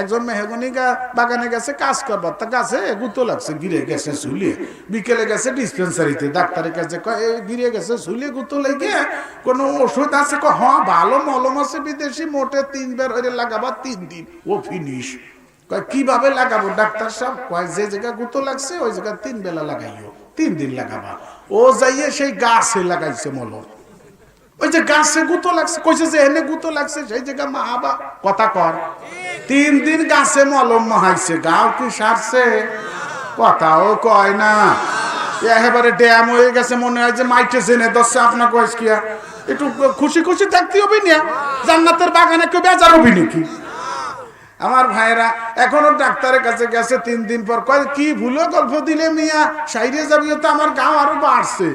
একজন মেহগনি বাগানে গেছে, কাজ করবার। তা গাছে গুতো লাগছে, গিরে গেছে ঝুলিয়ে। বিকেলে গেছে ডিসপেন্সারিতে ডাক্তারের কাছে গিরে গেছে ঝুলিয়ে গুতো লেগে কোন ওষুধ আছে? কয় হ্যাঁ ভালো মলম আছে বিদেশি, মোটে তিনবার হইলে লাগাবা তিন দিন। ও ফিনিশ কয়, কীভাবে লাগাবো? ডাক্তার সাহেব কয়, যে জায়গা গুতো লাগছে, ওই জায়গা তিন বেলা লাগাইও, তিন দিন লাগাবা। ও যাইয়ে সেই গাছে লাগাইছে মলম। ওই যে গাছে গুতো লাগছে, কইছে যে এনে গুতো লাগছে, সেই জায়গা মাহাবা কথা কর। তিন দিন গাছে মলম মহাইছে, গাও কি সারছে? কথাও কয় না। একেবারে ড্যাম হয়ে গেছে, মনে হয় যে মাইটে জেনে দশে আপনার কয়েস কিয়া একটু খুশি খুশি থাকতে হবে না। জান্নাতের বাগানে কেউ বেজার হবি নাকি? আমার ভাইরা এখনও ডাক্তারের কাছে গেছে তিন দিন পর। কয়, কি ভুলো গল্প দিলে মিয়া? সাইডে যাবি তো, আমার গাও আরও বাড়ছে।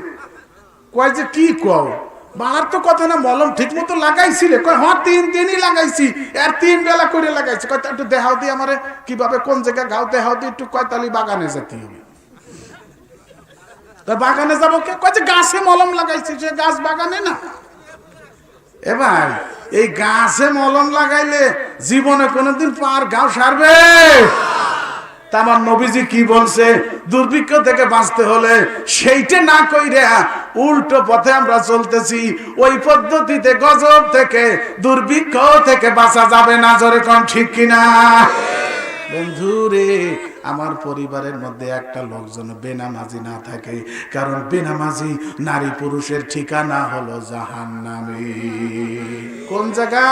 কয় যে কি কও? বাড়ার তো কথা না, মলম ঠিক মতো লাগাইছি রে। কয় হ্যাঁ তিন দিনই লাগাইছি। আর তিন বেলা করে লাগাইছি। কয় একটু দেখাও দি আমারে, কীভাবে, কোন জায়গায় গাও দেখাও দি, একটু কয়তালি বাগানে যেতে হবে। বাগানে যাব কে? কয় যে গাছে মলম লাগাইছি, সে গাছ বাগানে না। এবার এই গাছে মলম লাগাইলে জীবনে কোনোদিন পার গাও সারবে? তা আমার নবীজি কি বলছে? দুর্ভিক্ষ থেকে বাঁচতে হলে সেইটা না কইরে উল্টো পথে আমরা চলতেছি। ওই পদ্ধতিতে গজব থেকে, দুর্ভিক্ষ থেকে বাঁচা যাবে না, জোরে কোন ঠিক কিনা? বন্ধুরে, আমার পরিবারের মধ্যে একটা লোকজন বেনামাজি না থাকে, কারণ বেনামাজি নারী পুরুষের ঠিকানা হলো জাহান কোন জায়গা?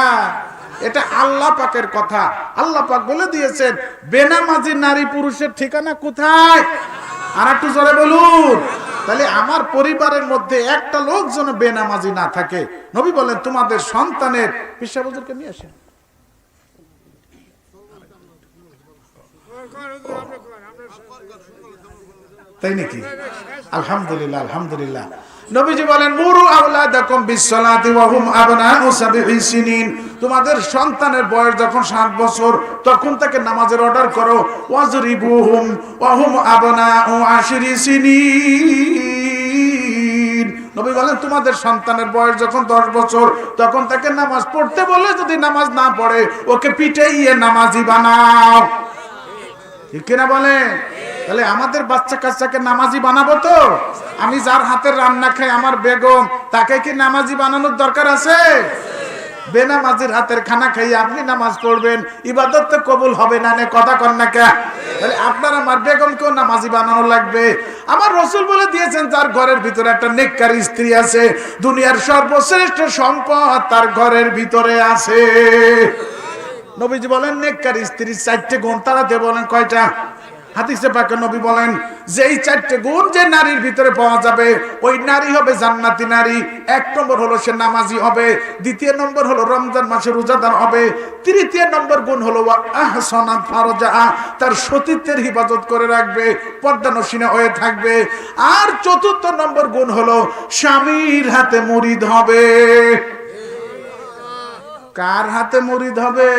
এটা আল্লাহ পাকের কথা। আল্লাহ পাক বলে দিয়েছেন, বেনামাজি নারী পুরুষের ঠিকানা কোথায়? আর একটু জোরে বলুন। তাহলে আমার পরিবারের মধ্যে একটা লোক যেন বেনামাজি না থাকে। নবী বলেন, তোমাদের সন্তানের বিশ্বাবুজুরকে নিয়ে আসেন। তাই নাকি? আলহামদুলিল্লাহ আলহামদুলিল্লাহ। নবীজি বলেন, মুরু আওলাদাকুম বিসসালাতি ওয়া হুম আবনাউ সাবঈ সিনিন। তোমাদের সন্তানের বয়স যখন 7 বছর, তখন তাকে নামাজের অর্ডার করো। ওয়াজরিবুহুম ওয়া হুম আবনাউ আশরি সিনিন। নবী বলেন, তোমাদের সন্তানের বয়স যখন 10 বছর, তখন তাকে নামাজ পড়তে বলে যদি নামাজ না পড়ে, ওকে পিটাইয়ে নামাজি বানাও। ঠিক কিনা বলে তাহলে আমাদের বাচ্চা কাচ্চাকে নামাজি বানাবো তো? আমি যার হাতের রান্না খাই, আমার বেগম, তাকে কি নামাজি বানানোর দরকার আছে? বেনামাজির হাতের খানা খাই আপনি নামাজ পড়বেন, ইবাদত তো কবুল হবে না কথা কন না কে আপনার, আমার বেগমকেও নামাজি বানানো লাগবে। আমার রসুল বলে দিয়েছেন, তার ঘরের ভিতরে একটা নেককার স্ত্রী আছে, দুনিয়ার সর্বশ্রেষ্ঠ সম্পদ তার ঘরের ভিতরে আছে। নবীজি বলেন, নেককার স্ত্রীর চারটে গুণ তারাতে বলেন, কয়টা? হাদিসে পাকে নবী বলেন যে এই চারটে গুণ যে নারীর ভিতরে পাওয়া যাবে, ওই নারী হবে জান্নাতি নারী। এক নম্বর হলো সে নামাজি হবে, দ্বিতীয় নম্বর হলো রমজান মাসে রোজাদার হবে, তৃতীয় নম্বর গুণ হলো ফারজা তার সতীত্বের হিফাজত করে রাখবে, পর্দা নসীনা হয়ে থাকবে। আর চতুর্থ নম্বর গুণ হলো স্বামীর হাতে মুরিদ হবে। কার হাতে মুরিদ হবে?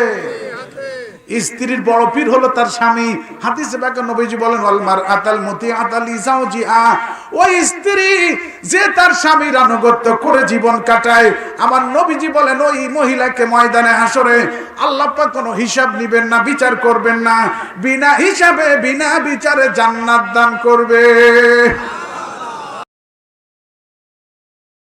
স্ত্রীর বড় পীর হলো তার স্বামী। হাদিসে বাকে নবীজি বলেন আতাল মতি আতাল ইজাউজি আ ওই স্ত্রী যে তার স্বামীর আনুগত্য করে জীবন কাটায়। আমার নবীজি বলেন, ওই মহিলাকে ময়দানে হাসরে আল্লাহ পাক কোনো হিসাব নিবেন না, বিচার করবেন না। বিনা হিসাবে, বিনা বিচারে জান্নাত দান করবে।